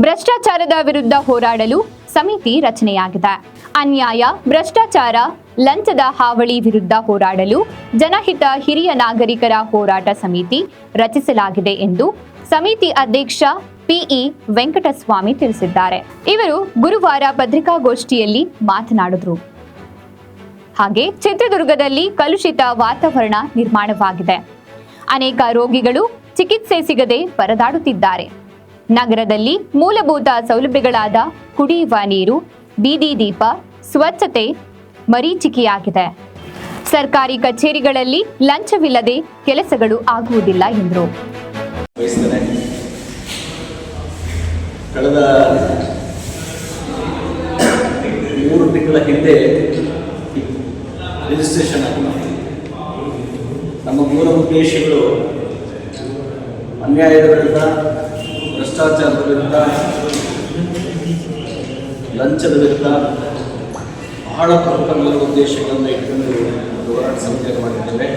ಭ್ರಷ್ಟಾಚಾರದ ವಿರುದ್ಧ ಹೋರಾಡಲು ಸಮಿತಿ ರಚನೆಯಾಗಿದೆ. ಅನ್ಯಾಯ, ಭ್ರಷ್ಟಾಚಾರ, ಲಂಚದ ಹಾವಳಿ ವಿರುದ್ಧ ಹೋರಾಡಲು ಜನಹಿತ ಹಿರಿಯ ನಾಗರಿಕರ ಹೋರಾಟ ಸಮಿತಿ ರಚಿಸಲಾಗಿದೆ ಎಂದು ಸಮಿತಿ ಅಧ್ಯಕ್ಷ ಪಿಇ ವೆಂಕಟಸ್ವಾಮಿ ತಿಳಿಸಿದ್ದಾರೆ. ಇವರು ಗುರುವಾರ ಪತ್ರಿಕಾಗೋಷ್ಠಿಯಲ್ಲಿ ಮಾತನಾಡಿದರು. ಹಾಗೆ ಚಿತ್ರದುರ್ಗದಲ್ಲಿ ಕಲುಷಿತ ವಾತಾವರಣ ನಿರ್ಮಾಣವಾಗಿದೆ. ಅನೇಕ ರೋಗಿಗಳು ಚಿಕಿತ್ಸೆ ಸಿಗದೆ ಪರದಾಡುತ್ತಿದ್ದಾರೆ. ನಗರದಲ್ಲಿ ಮೂಲಭೂತ ಸೌಲಭ್ಯಗಳಾದ ಕುಡಿಯುವ ನೀರು, ಬೀದಿ ದೀಪ, ಸ್ವಚ್ಛತೆ ಮರೀಚಿಕೆಯಾಗಿದೆ. ಸರ್ಕಾರಿ ಕಚೇರಿಗಳಲ್ಲಿ ಲಂಚವಿಲ್ಲದೆ ಕೆಲಸಗಳು ಆಗುವುದಿಲ್ಲ ಎಂದರು. ಕಳೆದ ಮೂರು ತಿಂಗಳ ಹಿಂದೆ ರಿಜಿಸ್ಟ್ರೇಷನ್ ನಮ್ಮ ಮೂಲ ಉದ್ದೇಶಗಳು ಅನ್ಯಾಯದ ವಿರುದ್ಧ ಭ್ರಷ್ಟಾಚಾರದ ವಿರುದ್ಧ ಲಂಚದ ವಿರುದ್ಧ ಬಹಳ ಪ್ರಮುಖ ಉದ್ದೇಶಗಳನ್ನು ಇಟ್ಟುಕೊಂಡು ಹೋರಾಟ ಸಮಿತಿಯನ್ನು ಮಾಡಿದ್ದೇವೆ.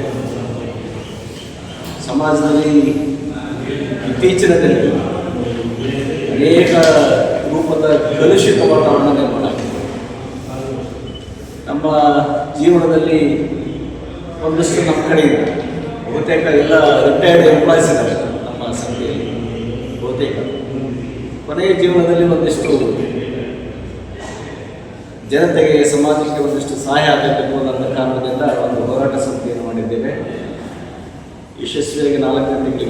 ಸಮಾಜದಲ್ಲಿ ಇತ್ತೀಚಿನ ದಿನಗಳು ಅನೇಕ ರೂಪದ ಕಲುಷಿತ ವಾತಾವರಣ ನಿರ್ಮಾಣ ನಮ್ಮ ಜೀವನದಲ್ಲಿ ಒಂದಷ್ಟು ನಮ್ಮ ಕಡೆ ಬಹುತೇಕ ಎಲ್ಲ ರಿಟೈರ್ಡ್ ಎಂಪ್ಲಾಯ್ಸ್ ಇದ್ದಾರೆ ನಮ್ಮ ಸಂಸ್ಥೆಯಲ್ಲಿ ಬಹುತೇಕ ಕೊನೆಯ ಜೀವನದಲ್ಲಿ ಒಂದಿಷ್ಟು ಜನತೆಗೆ, ಸಮಾಜಕ್ಕೆ ಒಂದಿಷ್ಟು ಸಹಾಯ ಆಗಬೇಕು ಅನ್ನೋ ಕಾರಣದಿಂದ ಒಂದು ಹೋರಾಟ ಸಮಿತಿಯನ್ನು ಮಾಡಿದ್ದೇವೆ. ಯಶಸ್ವಿಯಾಗಿ ನಾಲ್ಕನೇ ತಿಂಗಳಿಗೆ